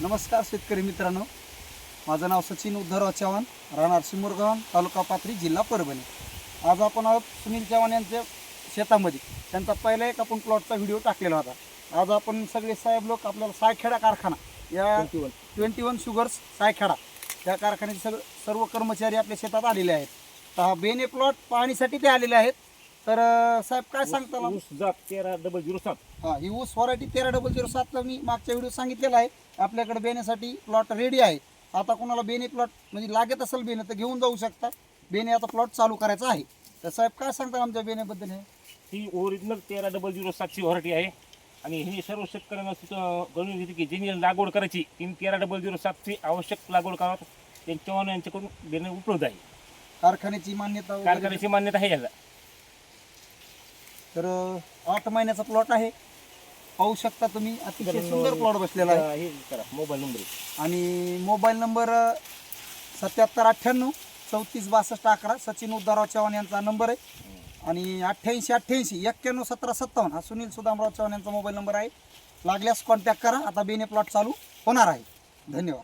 नमस्कार शेतकरी मित्रांनो. माझं नाव सचिन उद्धवराव चव्हाण राहणार सिमोरगावन तालुका पाथरी जिल्हा परभणी. आज आपण आहोत सुनील चव्हाण यांच्या शेतामध्ये. त्यांचा पहिला एक आपण प्लॉटचा व्हिडिओ टाकलेला होता. आज आपण सगळे साहेब लोक आपल्याला सायखेडा कारखाना या ट्वेंटी वन. शुगर्स सायखेडा त्या कारखान्याचे सर्व कर्मचारी आपल्या शेतात आलेले आहेत. तर हा बेने प्लॉट पाहणीसाठी ते आलेले आहेत. तर अं, साहेब काय सांगता? ऊस जात तेरा डबल झिरो सात. हा ही ऊस व्हरायटी तेरा डबल झिरो सातला मी मागच्या व्हिडिओ सांगितलेला आहे. आपल्याकडे बेण्यासाठी प्लॉट रेडी आहे. आता कोणाला बेने प्लॉट म्हणजे लागत असेल बेने तर घेऊन जाऊ शकता. बेने आता प्लॉट चालू करायचा आहे. तर साहेब काय सांगता आमच्या बेनेबद्दल हे? ही ओरिजिनल तेरा डबल झिरो सातची व्हरायटी आहे. आणि हे सर्व शेतकऱ्यांना सुद्धा कळून घेते की ज्यांनी लागवड करायची तीन तेरा डबल झिरो सातची आवश्यक लागवड करावं. त्यांच्यावर यांच्याकडून देणे उपलब्ध आहे. कारखान्याची मान्यता वगैरे. कारखान्याची मान्यता आहे याला. तर आठ महिन्याचा प्लॉट आहे. पाहू शकता तुम्ही अतिशय सुंदर प्लॉट बसलेला आहे. हे करा मोबाईल नंबर आणि मोबाईल नंबर सत्याहत्तर अठ्ठ्याण्णव चौतीस बासष्ट अकरा सचिन उद्धाराव चव्हाण यांचा नंबर आहे. आणि अठ्ठ्याऐंशी अठ्ठ्याऐंशी एक्क्याण्णव सतरा सत्तावन्न हा सुनील सुदामराव चव्हाण यांचा मोबाईल नंबर आहे. लागल्यास कॉन्टॅक्ट करा. आता बेने प्लॉट चालू होणार आहे. धन्यवाद.